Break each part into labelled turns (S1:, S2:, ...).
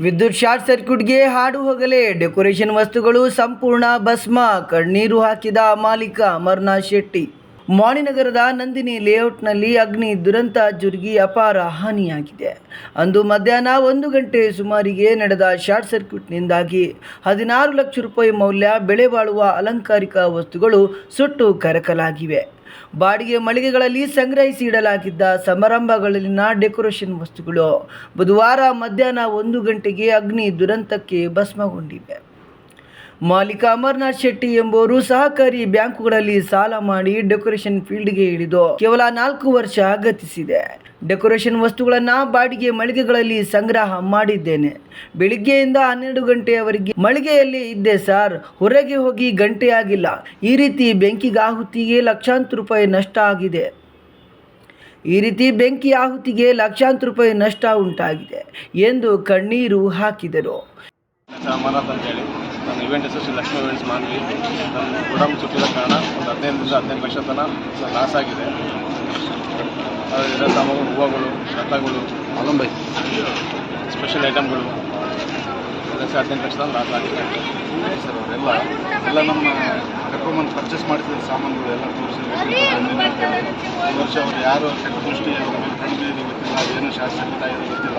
S1: ವಿದ್ಯುತ್ ಶಾರ್ಟ್ ಸರ್ಕ್ಯೂಟ್ಗೆ ಹಾಡು ಹೋಗಲೇ, ಡೆಕೋರೇಷನ್ ವಸ್ತುಗಳು ಸಂಪೂರ್ಣ ಭಸ್ಮ, ಕಣ್ಣೀರು ಹಾಕಿದ ಮಾಲೀಕ ಅಮರ್ನಾಥ್ ಶೆಟ್ಟಿ. ಮಾಣಿನಗರದ ನಂದಿನಿ ಲೇಔಟ್ನಲ್ಲಿ ಅಗ್ನಿ ದುರಂತ ಜುರುಗಿ ಅಪಾರ ಹಾನಿಯಾಗಿದೆ. ಅಂದು ಮಧ್ಯಾಹ್ನ ಒಂದು ಗಂಟೆ ಸುಮಾರಿಗೆ ನಡೆದ ಶಾರ್ಟ್ ಸರ್ಕ್ಯೂಟ್ನಿಂದಾಗಿ ಹದಿನಾರು ಲಕ್ಷ ರೂಪಾಯಿ ಮೌಲ್ಯ ಬೆಲೆ ಅಲಂಕಾರಿಕ ವಸ್ತುಗಳು ಸುಟ್ಟು ಕರಕಲಾಗಿವೆ. ಬಾಡಿಗೆ ಮಳಿಗೆಗಳಲ್ಲಿ ಸಂಗ್ರಹಿಸಿ ಇಡಲಾಗಿದ್ದ ಸಮಾರಂಭಗಳಲ್ಲಿನ ಡೆಕೋರೇಷನ್ ವಸ್ತುಗಳು ಬುಧವಾರ ಮಧ್ಯಾಹ್ನ ಒಂದು ಗಂಟೆಗೆ ಅಗ್ನಿ ದುರಂತಕ್ಕೆ ಭಸ್ಮಗೊಂಡಿವೆ. ಮಾಲೀಕ ಅಮರ್ನಾಥ್ ಶೆಟ್ಟಿ ಎಂಬುವರು ಸಹಕಾರಿ ಬ್ಯಾಂಕುಗಳಲ್ಲಿ ಸಾಲ ಮಾಡಿ ಡೆಕೋರೇಷನ್ ಫೀಲ್ಡ್ಗೆ ಇಳಿದು ಕೇವಲ ನಾಲ್ಕು ವರ್ಷ ಗತಿಸಿದೆ. ಡೆಕೋರೇಷನ್ ವಸ್ತುಗಳನ್ನ ಬಾಡಿಗೆ ಮಳಿಗೆಗಳಲ್ಲಿ ಸಂಗ್ರಹ ಮಾಡಿದ್ದೇನೆ. ಬೆಳಿಗ್ಗೆಯಿಂದ ಹನ್ನೆರಡು ಗಂಟೆಯವರೆಗೆ ಮಳಿಗೆಯಲ್ಲಿ ಇದ್ದೆ ಸರ್. ಹೊರಗೆ ಹೋಗಿ ಗಂಟೆ ಆಗಿಲ್ಲ. ಈ ರೀತಿ ಬೆಂಕಿಗೆ ಆಹುತಿಗೆ ಲಕ್ಷಾಂತರ ರೂಪಾಯಿ ನಷ್ಟ ಆಗಿದೆ. ಈ ರೀತಿ ಬೆಂಕಿ ಆಹುತಿಗೆ ಲಕ್ಷಾಂತರ ರೂಪಾಯಿ ನಷ್ಟ ಉಂಟಾಗಿದೆ ಎಂದು ಕಣ್ಣೀರು ಹಾಕಿದರು.
S2: ಹೆಸರು ಅಮರನಾಥ್ ಅಂತೇಳಿ ನಾನು ಇವೆಂಟ್ ಹೆಸರು ಶ್ರೀ ಲಕ್ಷ್ಮೀ ಇವೆಂಟ್ಸ್ ಮಾನ್ವಿ ನನ್ನ ಗುಡಮ್ ಸುಟ್ಟಿದ ಕಾರಣ ಒಂದು ಹದಿನೈದರಿಂದ ಹದಿನೈದು ಲಕ್ಷ ತನಕ ಲಾಸ್ ಆಗಿದೆ. ಅದರಿಂದ ಸಾಮಾನು ಹೂವುಗಳು ರಥಗಳು ಅಲಂಬೈ ಸ್ಪೆಷಲ್ ಐಟಮ್ಗಳು ಲಕ್ಷ ಹದಿನೆಂಟು ಲಕ್ಷ ಲಾಸ್ ಆಗಿದೆ.
S3: ಸರ್ ಅವರೆಲ್ಲ ಎಲ್ಲ ನಮ್ಮ ಕರ್ಕೊಂಬಂದು ಪರ್ಚೇಸ್ ಮಾಡಿಸಿದ ಸಾಮಾನುಗಳು ಎಲ್ಲ ತೋರಿಸಿ ಈ ವರ್ಷ ಅವ್ರು ಯಾರು ದೃಷ್ಟಿ ಅವ್ರ ಮೇಲೆ ಕಣ್ಣಿಗೆ ಗೊತ್ತಿಲ್ಲ ಏನು ಶಾಸ್ತ್ರ ಗೊತ್ತಿಲ್ಲ.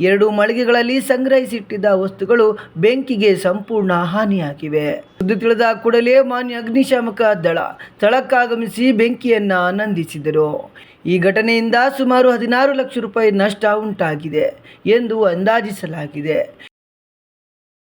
S1: ಎರಡು ಮಳಿಗೆಗಳಲ್ಲಿ ಸಂಗ್ರಹಿಸಿಟ್ಟಿದ್ದ ವಸ್ತುಗಳು ಬೆಂಕಿಗೆ ಸಂಪೂರ್ಣ ಹಾನಿಯಾಗಿವೆ. ಸುದ್ದಿ ತಿಳಿದ ಕೂಡಲೇ ಮಾನ್ಯ ಅಗ್ನಿಶಾಮಕ ದಳ ಸ್ಥಳಕ್ಕಾಗಮಿಸಿ ಬೆಂಕಿಯನ್ನ ನಂದಿಸಿದರು. ಈ ಘಟನೆಯಿಂದ ಸುಮಾರು ಹದಿನಾರು ಲಕ್ಷ ರೂಪಾಯಿ ನಷ್ಟ ಉಂಟಾಗಿದೆ ಎಂದು ಅಂದಾಜಿಸಲಾಗಿದೆ.